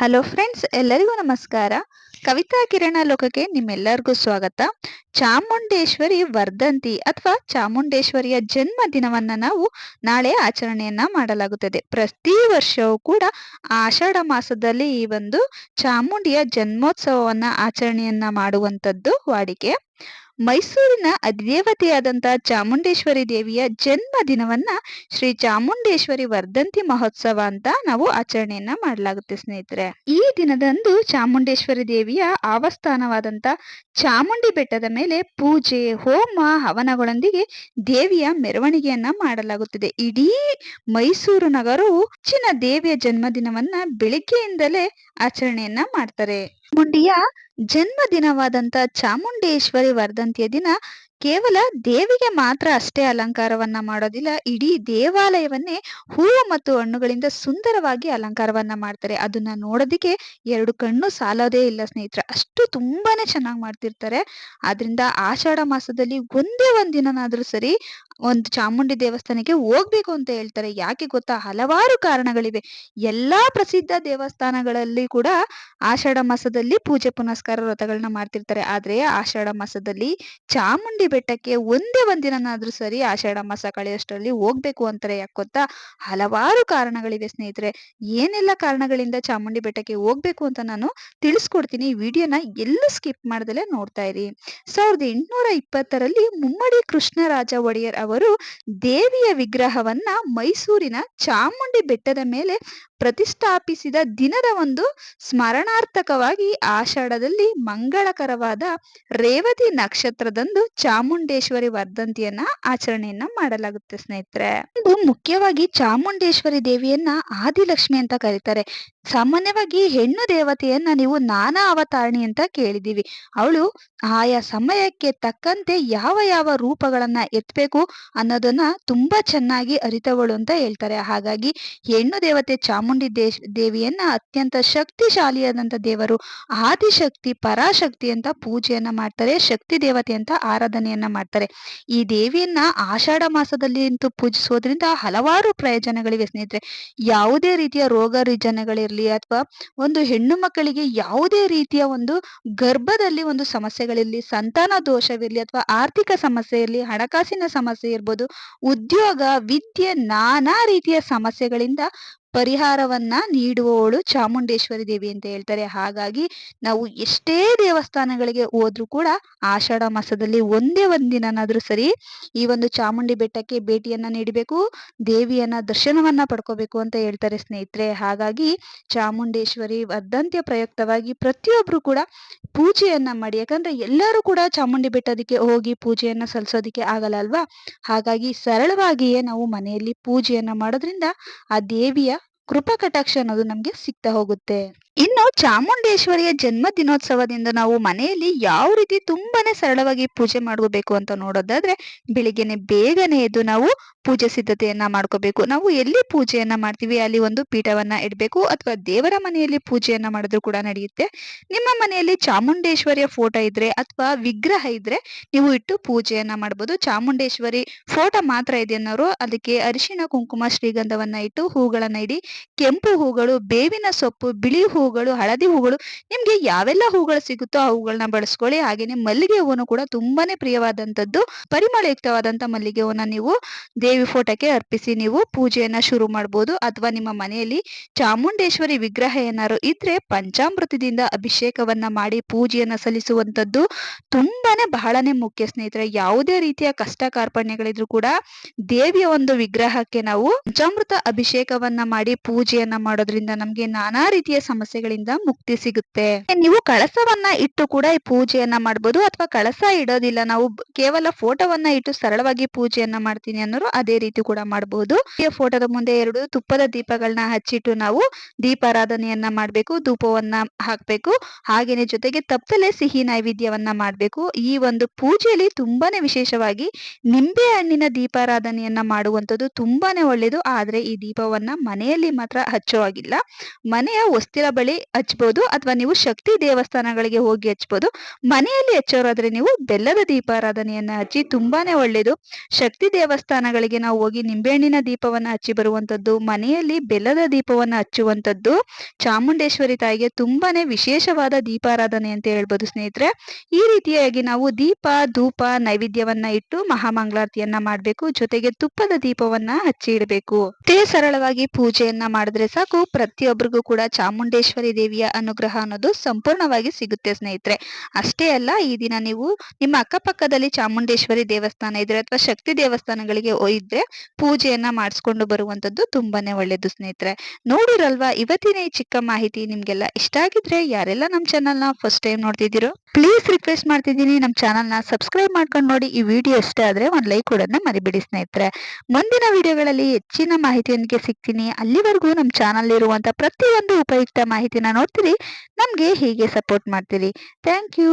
Hello friends ಎಲ್ಲರಿಗೂ ನಮಸ್ಕಾರ. ಕವಿತಾ ಕಿರಣ ಲೋಕಕ್ಕೆ ನಿಮ್ಮೆಲ್ಲರಿಗೂ ಸ್ವಾಗತ. ಚಾಮುಂಡೇಶ್ವರಿ ವರ್ಧಂತಿ ಅಥವಾ ಚಾಮುಂಡೇಶ್ವರಿಯ ಜನ್ಮ ದಿನವನ್ನ ನಾವು ನಾಳೆ ಆಚರಣೆಯನ್ನ ಮಾಡಲಾಗುತ್ತದೆ. ಪ್ರತಿ ವರ್ಷವೂ ಕೂಡ ಆಷಾಢ ಮಾಸದಲ್ಲಿ ಈ ಒಂದು ಚಾಮುಂಡಿಯ ಜನ್ಮೋತ್ಸವವನ್ನ ಆಚರಣೆಯನ್ನ ಮಾಡುವಂತದ್ದು ವಾಡಿಕೆ. ಮೈಸೂರಿನ ಅಧಿದೇವತೆಯಾದಂಥ ಚಾಮುಂಡೇಶ್ವರಿ ದೇವಿಯ ಜನ್ಮ ದಿನವನ್ನ ಶ್ರೀ ಚಾಮುಂಡೇಶ್ವರಿ ವರ್ಧಂತಿ ಮಹೋತ್ಸವ ಅಂತ ನಾವು ಆಚರಣೆಯನ್ನ ಮಾಡಲಾಗುತ್ತೆ ಸ್ನೇಹಿತರೆ. ಈ ದಿನದಂದು ಚಾಮುಂಡೇಶ್ವರಿ ದೇವಿಯ ಆವಸ್ಥಾನವಾದಂತ ಚಾಮುಂಡಿ ಬೆಟ್ಟದ ಮೇಲೆ ಪೂಜೆ, ಹೋಮ, ಹವನಗಳೊಂದಿಗೆ ದೇವಿಯ ಮೆರವಣಿಗೆಯನ್ನ ಮಾಡಲಾಗುತ್ತದೆ. ಇಡೀ ಮೈಸೂರು ನಗರವು ಹೆಚ್ಚಿನ ದೇವಿಯ ಜನ್ಮದಿನವನ್ನ ಬೆಳಿಗ್ಗೆಯಿಂದಲೇ ಆಚರಣೆಯನ್ನ ಮಾಡ್ತಾರೆ. ಮುಂಡಿಯ ಜನ್ಮ ದಿನವಾದಂತ ಚಾಮುಂಡೇಶ್ವರಿ ವರ್ಧಂತಿಯ ದಿನ ಕೇವಲ ದೇವಿಗೆ ಮಾತ್ರ ಅಷ್ಟೇ ಅಲಂಕಾರವನ್ನ ಮಾಡೋದಿಲ್ಲ, ಇಡೀ ದೇವಾಲಯವನ್ನೇ ಹೂವು ಮತ್ತು ಹಣ್ಣುಗಳಿಂದ ಸುಂದರವಾಗಿ ಅಲಂಕಾರವನ್ನ ಮಾಡ್ತಾರೆ. ಅದನ್ನ ನೋಡೋದಿಕ್ಕೆ ಎರಡು ಕಣ್ಣು ಸಾಲೋದೇ ಇಲ್ಲ ಸ್ನೇಹಿತರೆ. ಅಷ್ಟು ತುಂಬಾನೇ ಚೆನ್ನಾಗಿ ಮಾಡ್ತಿರ್ತಾರೆ. ಆದ್ರಿಂದ ಆಷಾಢ ಮಾಸದಲ್ಲಿ ಒಂದೇ ಒಂದ್ ಸರಿ ಒಂದು ಚಾಮುಂಡಿ ದೇವಸ್ಥಾನಕ್ಕೆ ಹೋಗ್ಬೇಕು ಅಂತ ಹೇಳ್ತಾರೆ. ಯಾಕೆ ಗೊತ್ತಾ? ಹಲವಾರು ಕಾರಣಗಳಿವೆ. ಎಲ್ಲಾ ಪ್ರಸಿದ್ಧ ದೇವಸ್ಥಾನಗಳಲ್ಲಿ ಕೂಡ ಆಷಾಢ ಮಾಸದಲ್ಲಿ ಪೂಜೆ ಪುನಸ್ಕಾರ ವ್ರತಗಳನ್ನ ಮಾಡ್ತಿರ್ತಾರೆ. ಆದ್ರೆ ಆಷಾಢ ಮಾಸದಲ್ಲಿ ಚಾಮುಂಡಿ ಬೆಟ್ಟಕ್ಕೆ ಒಂದೇ ಒಂದಿನಾದ್ರೂ ಸರಿ ಆಷಾಢ ಮಾಸ ಕಳೆಯೋಷ್ಟರಲ್ಲಿ ಹೋಗ್ಬೇಕು ಅಂತಾರೆ. ಯಾಕೊತ್ತಾ ಹಲವಾರು ಕಾರಣಗಳಿವೆ ಸ್ನೇಹಿತರೆ. ಏನೆಲ್ಲ ಕಾರಣಗಳಿಂದ ಚಾಮುಂಡಿ ಬೆಟ್ಟಕ್ಕೆ ಹೋಗ್ಬೇಕು ಅಂತ ನಾನು ತಿಳಿಸ್ಕೊಡ್ತೀನಿ. ವಿಡಿಯೋನ ಎಲ್ಲೂ ಸ್ಕಿಪ್ ಮಾಡ್ದಲೆ ನೋಡ್ತಾ ಇರಿ. ಸಾವಿರದ ಎಂಟುನೂರ ಇಪ್ಪತ್ತರಲ್ಲಿ ಮುಮ್ಮಡಿ ಕೃಷ್ಣರಾಜ ಒಡೆಯರ್ ಅವರು ದೇವಿಯ ವಿಗ್ರಹವನ್ನ ಮೈಸೂರಿನ ಚಾಮುಂಡಿ ಬೆಟ್ಟದ ಮೇಲೆ ಪ್ರತಿಷ್ಠಾಪಿಸಿದ ದಿನದ ಒಂದು ಸ್ಮರಣಾರ್ಥಕವಾಗಿ ಆಷಾಢದಲ್ಲಿ ಮಂಗಳಕರವಾದ ರೇವತಿ ನಕ್ಷತ್ರದಂದು ಚಾಮುಂಡೇಶ್ವರಿ ವರ್ಧಂತಿಯನ್ನ ಆಚರಣೆಯನ್ನ ಮಾಡಲಾಗುತ್ತೆ ಸ್ನೇಹಿತರೆ. ಇದು ಮುಖ್ಯವಾಗಿ ಚಾಮುಂಡೇಶ್ವರಿ ದೇವಿಯನ್ನ ಆದಿಲಕ್ಷ್ಮಿ ಅಂತ ಕರೀತಾರೆ. ಸಾಮಾನ್ಯವಾಗಿ ಹೆಣ್ಣು ದೇವತೆಯನ್ನ ನೀವು ನಾನಾ ಅವತಾರಣಿ ಅಂತ ಕೇಳಿದೀವಿ ಅವಳು ಆಯಾ ಸಮಯಕ್ಕೆ ತಕ್ಕಂತೆ ಯಾವ ಯಾವ ರೂಪಗಳನ್ನ ಎತ್ತಬೇಕು ಅನ್ನೋದನ್ನ ತುಂಬಾ ಚೆನ್ನಾಗಿ ಅರಿತವಳು ಅಂತ ಹೇಳ್ತಾರೆ. ಹಾಗಾಗಿ ಹೆಣ್ಣು ದೇವತೆ ಚಾಮುಂಡಿ ದೇಶ್, ದೇವಿಯನ್ನ ಅತ್ಯಂತ ಶಕ್ತಿಶಾಲಿಯಾದಂತ ದೇವರು, ಆದಿಶಕ್ತಿ, ಪರಾಶಕ್ತಿ ಅಂತ ಪೂಜೆಯನ್ನ ಮಾಡ್ತಾರೆ, ಶಕ್ತಿ ದೇವತೆ ಅಂತ ಆರಾಧನೆಯನ್ನ ಮಾಡ್ತಾರೆ. ಈ ದೇವಿಯನ್ನ ಆಷಾಢ ಮಾಸದಲ್ಲಿ ಅಂತೂ ಪೂಜಿಸೋದ್ರಿಂದ ಹಲವಾರು ಪ್ರಯೋಜನಗಳಿವೆ ಸ್ನೇಹಿತರೆ. ಯಾವುದೇ ರೀತಿಯ ರೋಗ ರುಜನಗಳಿರ್ಲಿ ಅಥವಾ ಒಂದು ಹೆಣ್ಣು ಮಕ್ಕಳಿಗೆ ಯಾವುದೇ ರೀತಿಯ ಒಂದು ಗರ್ಭದಲ್ಲಿ ಒಂದು ಸಮಸ್ಯೆಗಳಿರ್ಲಿ, ಸಂತಾನ ದೋಷವಿರಲಿ ಅಥವಾ ಆರ್ಥಿಕ ಸಮಸ್ಯೆ ಇರಲಿ ಹಣಕಾಸಿನ ಸಮಸ್ಯೆ ಇರ್ಬೋದು, ಉದ್ಯೋಗ, ವಿದ್ಯೆ ನಾನಾ ರೀತಿಯ ಸಮಸ್ಯೆಗಳಿಂದ ಪರಿಹಾರವನ್ನ ನೀಡುವವಳು ಚಾಮುಂಡೇಶ್ವರಿ ದೇವಿ ಅಂತ ಹೇಳ್ತಾರೆ. ಹಾಗಾಗಿ ನಾವು ಎಷ್ಟೇ ದೇವಸ್ಥಾನಗಳಿಗೆ ಹೋದ್ರೂ ಕೂಡ ಆಷಾಢ ಮಾಸದಲ್ಲಿ ಒಂದೇ ಒಂದಿನಾದ್ರೂ ಸರಿ ಈ ಒಂದು ಚಾಮುಂಡಿ ಬೆಟ್ಟಕ್ಕೆ ಭೇಟಿಯನ್ನ ನೀಡಬೇಕು, ದೇವಿಯನ್ನ ದರ್ಶನವನ್ನ ಪಡ್ಕೋಬೇಕು ಅಂತ ಹೇಳ್ತಾರೆ ಸ್ನೇಹಿತರೆ. ಹಾಗಾಗಿ ಚಾಮುಂಡೇಶ್ವರಿ ವರ್ಧಂತ್ಯ ಪ್ರಯುಕ್ತವಾಗಿ ಪ್ರತಿಯೊಬ್ರು ಕೂಡ ಪೂಜೆಯನ್ನ ಮಾಡಿ, ಯಾಕಂದ್ರೆ ಎಲ್ಲರೂ ಕೂಡ ಚಾಮುಂಡಿ ಬೆಟ್ಟದಕ್ಕೆ ಹೋಗಿ ಪೂಜೆಯನ್ನ ಸಲ್ಲಿಸೋದಿಕ್ಕೆ ಆಗಲ್ಲ ಅಲ್ವಾ? ಹಾಗಾಗಿ ಸರಳವಾಗಿಯೇ ನಾವು ಮನೆಯಲ್ಲಿ ಪೂಜೆಯನ್ನ ಮಾಡೋದ್ರಿಂದ ಆ ದೇವಿಯ ಕೃಪಾ ಕಟಾಕ್ಷ ಅನ್ನೋದು ನಮಗೆ ಸಿಗ್ತಾ ಹೋಗುತ್ತೆ. ಇನ್ನು ಚಾಮುಂಡೇಶ್ವರಿಯ ಜನ್ಮ ದಿನೋತ್ಸವದಿಂದ ನಾವು ಮನೆಯಲ್ಲಿ ಯಾವ ರೀತಿ ತುಂಬಾನೇ ಸರಳವಾಗಿ ಪೂಜೆ ಮಾಡ್ಕೋಬೇಕು ಅಂತ ನೋಡೋದಾದ್ರೆ ಬೆಳಿಗ್ಗೆನೆ ಬೇಗನೆ ಎದ್ದು ನಾವು ಪೂಜೆ ಸಿದ್ಧತೆಯನ್ನ ಮಾಡ್ಕೋಬೇಕು. ನಾವು ಎಲ್ಲಿ ಪೂಜೆಯನ್ನ ಮಾಡ್ತೀವಿ ಅಲ್ಲಿ ಒಂದು ಪೀಠವನ್ನ ಇಡಬೇಕು ಅಥವಾ ದೇವರ ಮನೆಯಲ್ಲಿ ಪೂಜೆಯನ್ನ ಮಾಡಿದ್ರು ಕೂಡ ನಡೆಯುತ್ತೆ. ನಿಮ್ಮ ಮನೆಯಲ್ಲಿ ಚಾಮುಂಡೇಶ್ವರಿಯ ಫೋಟೋ ಇದ್ರೆ ಅಥವಾ ವಿಗ್ರಹ ಇದ್ರೆ ನೀವು ಇಟ್ಟು ಪೂಜೆಯನ್ನ ಮಾಡಬಹುದು ಚಾಮುಂಡೇಶ್ವರಿ ಫೋಟೋ ಮಾತ್ರ ಇದೆ ಅನ್ನೋರು ಅದಕ್ಕೆ ಅರಿಶಿಣ, ಕುಂಕುಮ, ಶ್ರೀಗಂಧವನ್ನ ಇಟ್ಟು ಹೂಗಳನ್ನ ಇಡಿ. ಕೆಂಪು ಹೂಗಳು, ಬೇವಿನ ಸೊಪ್ಪು, ಬಿಳಿ ಹೂಗಳು, ಹಳದಿ ಹೂಗಳು, ನಿಮ್ಗೆ ಯಾವೆಲ್ಲ ಹೂಗಳು ಸಿಗುತ್ತೋ ಆ ಹೂಗಳನ್ನ ಬಳಸ್ಕೊಳ್ಳಿ. ಹಾಗೇನೆ ಮಲ್ಲಿಗೆ ಹೂವನ್ನು ಕೂಡ ತುಂಬಾನೇ ಪ್ರಿಯವಾದಂತದ್ದು ಪರಿಮಳಯುಕ್ತವಾದಂತ ಮಲ್ಲಿಗೆ ಹೂವನ್ನ ನೀವು ದೇವಿ ಫೋಟೋಕ್ಕೆ ಅರ್ಪಿಸಿ ನೀವು ಪೂಜೆಯನ್ನ ಶುರು ಮಾಡಬಹುದು ಅಥವಾ ನಿಮ್ಮ ಮನೆಯಲ್ಲಿ ಚಾಮುಂಡೇಶ್ವರಿ ವಿಗ್ರಹ ಏನಾದ್ರು ಇದ್ರೆ ಪಂಚಾಮೃತದಿಂದ ಅಭಿಷೇಕವನ್ನ ಮಾಡಿ ಪೂಜೆಯನ್ನ ಸಲ್ಲಿಸುವಂತದ್ದು ತುಂಬಾನೇ ಬಹಳನೇ ಮುಖ್ಯ ಸ್ನೇಹಿತರೆ. ಯಾವುದೇ ರೀತಿಯ ಕಷ್ಟ ಕಾರ್ಪಣ್ಯಗಳಿದ್ರು ಕೂಡ ದೇವಿಯ ಒಂದು ವಿಗ್ರಹಕ್ಕೆ ನಾವು ಪಂಚಾಮೃತ ಅಭಿಷೇಕವನ್ನ ಮಾಡಿ ಪೂಜೆಯನ್ನ ಮಾಡೋದ್ರಿಂದ ನಮ್ಗೆ ನಾನಾ ರೀತಿಯ ಸಮಸ್ಯೆಗಳಿಂದ ಮುಕ್ತಿ ಸಿಗುತ್ತೆ. ನೀವು ಕಳಸವನ್ನ ಇಟ್ಟು ಕೂಡ ಈ ಪೂಜೆಯನ್ನ ಮಾಡಬಹುದು ಅಥವಾ ಕಳಸ ಇಡೋದಿಲ್ಲ. ನಾವು ಕೇವಲ ಫೋಟೋವನ್ನ ಇಟ್ಟು ಸರಳವಾಗಿ ಪೂಜೆಯನ್ನ ಮಾಡ್ತೀನಿ ಅನ್ನೋರು ಅದೇ ರೀತಿ ಕೂಡ ಮಾಡಬಹುದು ಫೋಟೋದ ಮುಂದೆ ಎರಡು ತುಪ್ಪದ ದೀಪಗಳನ್ನ ಹಚ್ಚಿಟ್ಟು ನಾವು ದೀಪಾರಾಧನೆಯನ್ನ ಮಾಡ್ಬೇಕು, ಧೂಪವನ್ನ ಹಾಕ್ಬೇಕು. ಹಾಗೇನೆ ಜೊತೆಗೆ ತಪ್ಪಲೆ ಸಿಹಿ ನೈವೇದ್ಯವನ್ನ ಮಾಡ್ಬೇಕು. ಈ ಒಂದು ಪೂಜೆಯಲ್ಲಿ ತುಂಬಾನೇ ವಿಶೇಷವಾಗಿ ನಿಂಬೆ ಹಣ್ಣಿನ ದೀಪಾರಾಧನೆಯನ್ನ ಮಾಡುವಂತದ್ದು ತುಂಬಾನೇ ಒಳ್ಳೇದು. ಆದ್ರೆ ಈ ದೀಪವನ್ನ ಮನೆಯಲ್ಲಿ ಮಾತ್ರ ಹಚ್ಚೋ ಹಾಗಿಲ್ಲ. ಮನೆಯ ಹೊಸ್ತಿಲ ಬಳಿ ಹಚ್ಬೋದು ಅಥವಾ ನೀವು ಶಕ್ತಿ ದೇವಸ್ಥಾನಗಳಿಗೆ ಹೋಗಿ ಹಚ್ಬೋದು. ಮನೆಯಲ್ಲಿ ಹಚ್ಚೋರಾದ್ರೆ ನೀವು ಬೆಲ್ಲದ ದೀಪಾರಾಧನೆಯನ್ನ ಹಚ್ಚಿ ತುಂಬಾನೇ ಒಳ್ಳೇದು. ಶಕ್ತಿ ದೇವಸ್ಥಾನಗಳಿಗೆ ನಾವು ಹೋಗಿ ನಿಂಬೆಹಣ್ಣಿನ ದೀಪವನ್ನ ಹಚ್ಚಿ ಬರುವಂತದ್ದು, ಮನೆಯಲ್ಲಿ ಬೆಲ್ಲದ ದೀಪವನ್ನ ಹಚ್ಚುವಂತದ್ದು, ಚಾಮುಂಡೇಶ್ವರಿ ತಾಯಿಗೆ ತುಂಬಾನೇ ವಿಶೇಷವಾದ ದೀಪಾರಾಧನೆ ಅಂತ ಹೇಳ್ಬೋದು ಸ್ನೇಹಿತರೆ. ಈ ರೀತಿಯಾಗಿ ನಾವು ದೀಪ, ಧೂಪ, ನೈವೇದ್ಯವನ್ನ ಇಟ್ಟು ಮಹಾಮಂಗಳಾರತಿಯನ್ನ ಮಾಡಬೇಕು. ಜೊತೆಗೆ ತುಪ್ಪದ ದೀಪವನ್ನ ಹಚ್ಚಿ ಇಡಬೇಕು. ಸರಳವಾಗಿ ಪೂಜೆಯನ್ನ ಮಾಡಿದ್ರೆ ಸಾಕು. ಪ್ರತಿಯೊಬ್ಬರಿಗೂ ಕೂಡ ಚಾಮುಂಡೇಶ್ವರಿ ದೇವಿಯ ಅನುಗ್ರಹ ಅನ್ನೋದು ಸಂಪೂರ್ಣವಾಗಿ ಸಿಗುತ್ತೆ ಸ್ನೇಹಿತರೆ. ಅಷ್ಟೇ ಅಲ್ಲ, ಈ ದಿನ ನೀವು ನಿಮ್ಮ ಅಕ್ಕಪಕ್ಕದಲ್ಲಿ ಚಾಮುಂಡೇಶ್ವರಿ ದೇವಸ್ಥಾನ ಇದ್ರೆ ಅಥವಾ ಶಕ್ತಿ ದೇವಸ್ಥಾನಗಳಿಗೆ ಒಯ್ದ್ರೆ ಪೂಜೆಯನ್ನ ಮಾಡಿಸ್ಕೊಂಡು ಬರುವಂತದ್ದು ತುಂಬಾನೇ ಒಳ್ಳೇದು ಸ್ನೇಹಿತರೆ. ನೋಡಿರಲ್ವಾ, ಇವತ್ತಿನ ಈ ಚಿಕ್ಕ ಮಾಹಿತಿ ನಿಮ್ಗೆಲ್ಲ ಇಷ್ಟ ಆಗಿದ್ರೆ ಯಾರೆಲ್ಲ ನಮ್ಮ ಚಾನಲ್ನ ಫಸ್ಟ್ ಟೈಮ್ ನೋಡ್ತಿದ್ದೀರೋ ಪ್ಲೀಸ್ ರಿಕ್ವೆಸ್ಟ್ ಮಾಡ್ತಿದ್ದೀನಿ ನಮ್ಮ ಚಾನಲ್ನ ಸಬ್ಸ್ಕ್ರೈಬ್ ಮಾಡ್ಕೊಂಡು ನೋಡಿ, ಈ ವಿಡಿಯೋ ಇಷ್ಟ ಆದ್ರೆ ಒಂದು ಲೈಕ್ ಕೊಡೋದನ್ನ ಮರಿಬಿಡಿ ಸ್ನೇಹಿತರೆ. ಮುಂದಿನ ವಿಡಿಯೋಗಳಲ್ಲಿ ಹೆಚ್ಚಿನ ಮಾಹಿತಿಯೊಂದಿಗೆ ಸಿಗ್ತೀನಿ. ಅಲ್ಲಿವರೆಗೂ ನಮ್ಮ ಚಾನಲ್ ಇರುವಂತ ಪ್ರತಿಯೊಂದು ಉಪಯುಕ್ತ ಮಾಹಿತಿನ ನೋಡ್ತೀರಿ. ನಮ್ಗೆ ಹೀಗೆ ಸಪೋರ್ಟ್ ಮಾಡ್ತೀರಿ? Thank you